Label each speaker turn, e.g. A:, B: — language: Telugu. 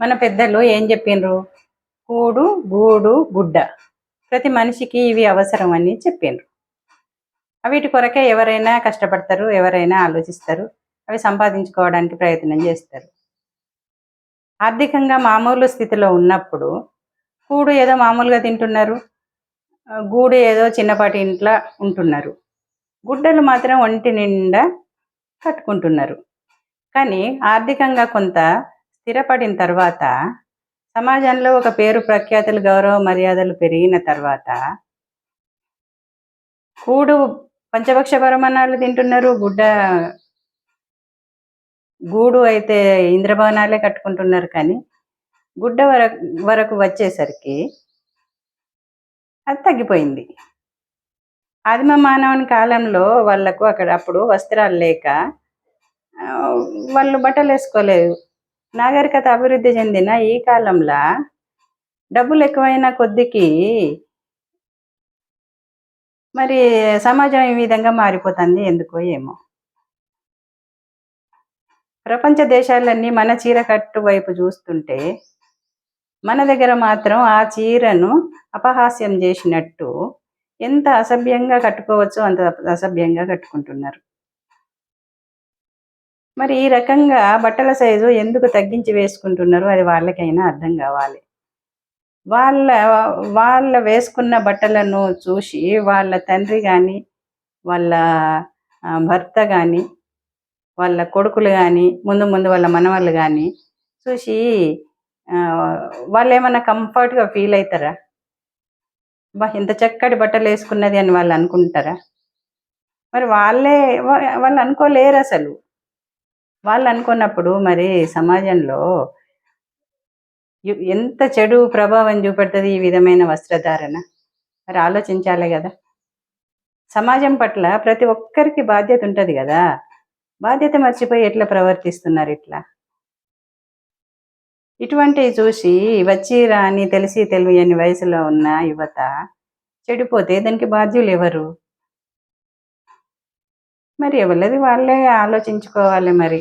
A: మన పెద్దలు ఏం చెప్పిండ్రు కూడు గూడు గుడ్డ. ప్రతి మనిషికి ఇవి అవసరం అని చెప్పిండ్రు వీటి కొరకే ఎవరైనా కష్టపడతారు ఎవరైనా ఆలోచిస్తారు అవి సంపాదించుకోవడానికి ప్రయత్నం చేస్తారు. ఆర్థికంగా మామూలు స్థితిలో ఉన్నప్పుడు కూడు ఏదో మామూలుగా తింటున్నారు గూడు ఏదో చిన్నపాటి ఇంట్లో ఉంటున్నారు. గుడ్డలు మాత్రం ఒంటి నిండా కట్టుకుంటున్నారు. కానీ ఆర్థికంగా కొంత స్థిరపడిన తర్వాత సమాజంలో ఒక పేరు ప్రఖ్యాతులు గౌరవ మర్యాదలు పెరిగిన తర్వాత కూడు పంచభక్ష పరమాణాలు తింటున్నారు గుడ్డ గూడు అయితే ఇంద్రభవనాలే కట్టుకుంటున్నారు కానీ గుడ్డ వరకు వరకు వచ్చేసరికి అది తగ్గిపోయింది. ఆదిమ మానవుని కాలంలో వాళ్ళకు అక్కడ అప్పుడు వస్త్రాలు లేక వాళ్ళు బట్టలు వేసుకోలేదు నాగరికత అభివృద్ధి చెందిన ఈ కాలంలో డబ్బులు ఎక్కువైన కొద్దికి మరి సమాజం ఈ విధంగా మారిపోతుంది ఎందుకో ఏమో. ప్రపంచ దేశాలన్నీ మన చీర కట్టు వైపు చూస్తుంటే మన దగ్గర మాత్రం ఆ చీరను అపహాస్యం చేసినట్టు ఎంత అసభ్యంగా కట్టుకోవచ్చో అంత అసభ్యంగా కట్టుకుంటున్నారు. మరి ఈ రకంగా బట్టల సైజు ఎందుకు తగ్గించి వేసుకుంటున్నారు అది వాళ్ళకైనా అర్థం కావాలి. వాళ్ళ వాళ్ళ వేసుకున్న బట్టలను చూసి వాళ్ళ తండ్రి కానీ వాళ్ళ భర్త కానీ వాళ్ళ కొడుకులు కానీ ముందు ముందు వాళ్ళ మనవాళ్ళు కానీ చూసి వాళ్ళు ఏమైనా కంఫర్ట్గా ఫీల్ అవుతారా బా ఇంత చక్కటి బట్టలు వేసుకున్నది అని వాళ్ళు అనుకుంటారా? మరి వాళ్ళే వాళ్ళు అనుకోలేరు అసలు. వాళ్ళు అనుకున్నప్పుడు మరి సమాజంలో ఎంత చెడు ప్రభావం చూపెడుతుంది ఈ విధమైన వస్త్రధారణ? మరి ఆలోచించాలి కదా. సమాజం పట్ల ప్రతి ఒక్కరికి బాధ్యత ఉంటుంది కదా. బాధ్యత మర్చిపోయి ఎట్లా ప్రవర్తిస్తున్నారు ఇట్లా? ఇటువంటివి చూసి వచ్చి రాని తెలిసి తెలియని వయసులో ఉన్న యువత చెడిపోతే దానికి బాధ్యులు ఎవరు? మరి ఎవరిది వాళ్ళే ఆలోచించుకోవాలి మరి.